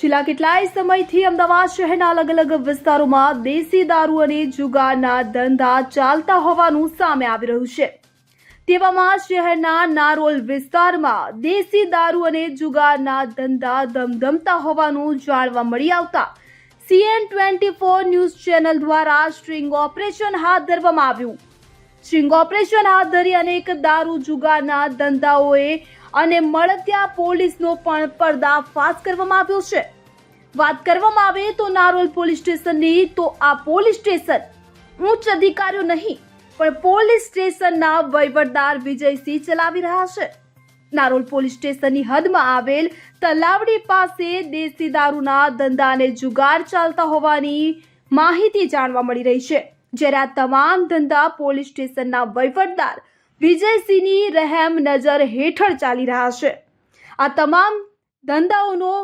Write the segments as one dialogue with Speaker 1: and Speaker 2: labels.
Speaker 1: છેલ્લા કેટલાય સમયથી અમદાવાદ શહેરના અલગ અલગ વિસ્તારોમાં દેશી દારૂ અને જુગારના ધંધા ચાલતા હોવાનું સામે આવી રહ્યું છે. તેવામાં શહેરના નારોલ વિસ્તારમાં દેશી દારૂ અને જુગારના ધંધા ધમધમતા હોવાનું જાણવા મળી આવતા CN twenty four news channel દ્વારા સ્ટ્રિંગ ઓપરેશન હાથ ધરવામાં આવ્યું. સ્ટ્રિંગ ઓપરેશન હાથ ધરી અનેક દારૂ જુગારના ધંધાઓએ અને મળત્યા પોલીસનો પણ પર્દાફાશ કરવામાં આવ્યો છે. વાત કરવામાં આવે તો નારોલ પોલીસ સ્ટેશનની, તો આ પોલીસ સ્ટેશન ઉચ્ચ અધિકારીઓ નહીં, પણ પોલીસ સ્ટેશનના વહીવટદાર વિજયસિંહ ચલાવી રહ્યા છે. નારોલ પોલીસ સ્ટેશનની હદમાં આવેલ તલાવડી પાસે દેશી દારૂના ધંધાને જુગાર ચાલતા હોવાની માહિતી જાણવા મળી રહી છે. જ્યારે આ તમામ ધંધા પોલીસ સ્ટેશનના વહીવટદાર વિજયસિંહની રહેમ નજર હેઠળ ચાલી રહ્યા છે. આ તમામ ધંધાઓનો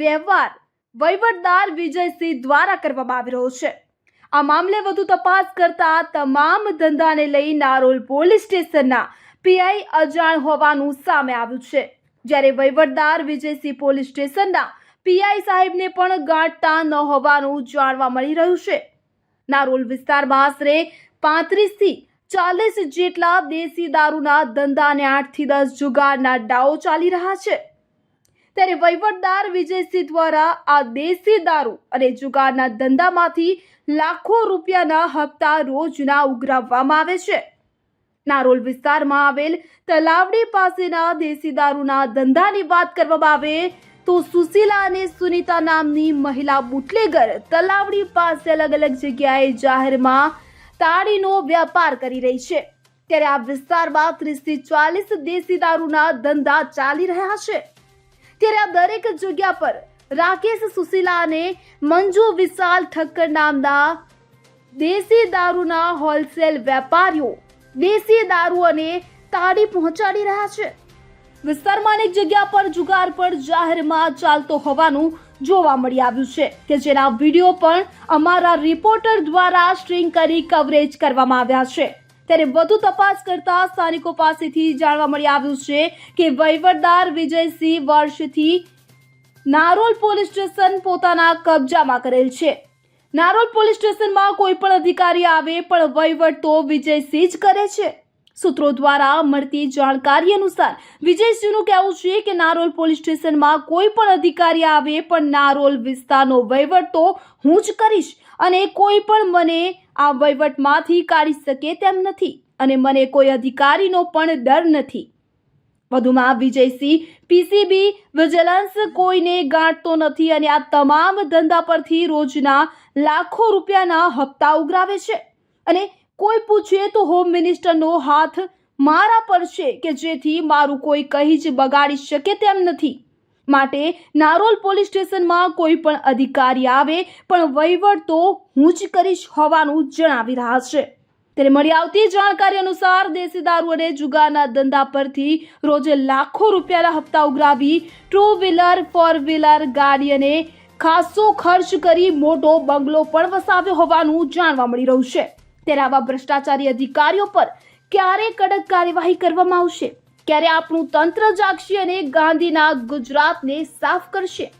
Speaker 1: વ્યવહાર વહીવટદાર વિજયસિંહ દ્વારા કરવામાં આવી રહ્યો છે. આ મામલે વધુ તપાસ કરતા તમામ ધંધાને લઈ નારોલ પોલીસ સ્ટેશનના પીઆઈ અજાણ હોવાનું સામે આવ્યું છે. જ્યારે વહીવટદાર વિજયસિંહ પોલીસ સ્ટેશનના પીઆઈ સાહેબને પણ ગાંઠતા ન હોવાનું જાણવા મળી રહ્યું છે. નારોલ વિસ્તારમાં આશરે પાંત્રીસથી ચાલીસ જેટલા દેશી દારૂના ધંધા અને આઠથી દસ જુગારના ડાઓ ચાલી રહ્યા છે. ત્યારે વહીવટદાર વિજયસિંહ દ્વારા આ દેશી દારૂ અને જુગારના ધંધામાંથી લાખો રૂપિયાના હપ્તા રોજના ઉઘરાવવામાં આવે છે. નારોલ વિસ્તારમાં આવેલ તલાવડી પાસેના દેશી દારૂના ધંધાની વાત કરવામાં આવે તો સુશીલા અને સુનીતા નામની મહિલા બુટલેગર તલાવડી પાસે અલગ અલગ જગ્યાએ જાહેરમાં તાળીનો વ્યાપાર કરી રહી છે. ત્યારે આ વિસ્તારમાં ત્રીસથી ચાલીસ દેશી દારૂના ધંધા ચાલી રહ્યા છે. ત્યારે આ દરેક જગ્યા પર રાકેશ, સુશીલા અને મંજુ વિશાલ ઠક્કર નામના દેશી દારૂના હોલસેલ વેપારીઓ દેશી દારૂ અને તાળી પહોંચાડી રહ્યા છે. વિસ્તારમાં અનેક જગ્યા પર જુગાર પણ જાહેરમાં ચાલતો હોવાનું જોવા મળી આવ્યું છે કે જેના વીડિયો પણ અમારા રિપોર્ટર દ્વારા સ્ટ્રિંગ કરી કવરેજ કરવામાં આવ્યા છે. ત્યારે વધુ તપાસ કરતા સ્થાનિકો પાસેથી જાણવા મળી આવ્યું છે કે વહીવટદાર વિજયસિંહ વર્ષથી નારોલ પોલીસ સ્ટેશન પોતાના કબજામાં કરેલ છે. નારોલ પોલીસ સ્ટેશનમાં કોઈ પણ અધિકારી આવે પણ વહીવટ તો વિજયસિંહ જ કરે છે. સૂત્રો દ્વારા મળતી જાણકારી અનુસાર વિજયસિંહનું કહેવું છે કે નારોલ પોલીસ સ્ટેશનમાં કોઈ પણ અધિકારી આવે પણ નારોલ વિસ્તારનો વહીવટ તો હું જ કરીશ અને કોઈ પણ મને આ વહીવટમાંથી કાઢી શકે તેમ નથી અને મને કોઈ અધિકારીનો પણ ડર નથી. વધુમાં વિજયસિંહ પીસીબી વિજિલન્સ કોઈને ગાંઠતો નથી અને આ તમામ ધંધા પરથી રોજના લાખો રૂપિયાના હપ્તા ઉઘરાવે છે અને કોઈ પૂછે તો હોમ મિનિસ્ટરનો હાથ મારા પર છે કે જેથી મારું કોઈ કહી જ બગાડી શકે તેમ નથી. માટે નારોલ પોલીસ સ્ટેશનમાં કોઈ પણ અધિકારી આવે, પણ વહીવટ તો હું જ કરીશ હોવાનું જણાવી રહ્યા છે. ત્યારે મળી આવતી જાણકારી અનુસાર દેશી દારૂ અને જુગારના ધંધા પરથી રોજે લાખો રૂપિયાના હપ્તા ઉઘરાવી ટુ વ્હીલર, ફોર વ્હીલર, ગાડી અને ખાસો ખર્ચ કરી મોટો બંગલો પણ વસાવ્યો હોવાનું જાણવા મળી રહ્યું છે. ત્યારે આવા ભ્રષ્ટાચારી અધિકારીઓ પર ક્યારે કડક કાર્યવાહી કરવામાં આવશે? ક્યારે આપણું તંત્ર જાગશે અને ગાંધીના ગુજરાતને સાફ કરશે?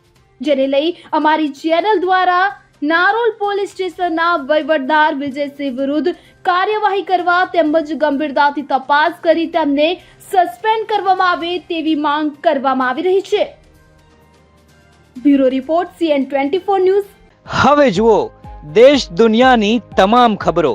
Speaker 1: જેને લઈ અમારી ચેનલ દ્વારા નારોલ પોલીસ સ્ટેશનના વહીવટદાર વિજયસિંહ વિરુદ્ધ કાર્યવાહી કરવા તેમજ ગંભીરતાથી તપાસ કરી તેમને સસ્પેન્ડ કરવામાં આવે તેવી માંગ કરવામાં આવી રહી છે. Bureau report, CN twenty four news.
Speaker 2: હવે જુઓ, દેશ દુનિયાની તમામ ખબરો.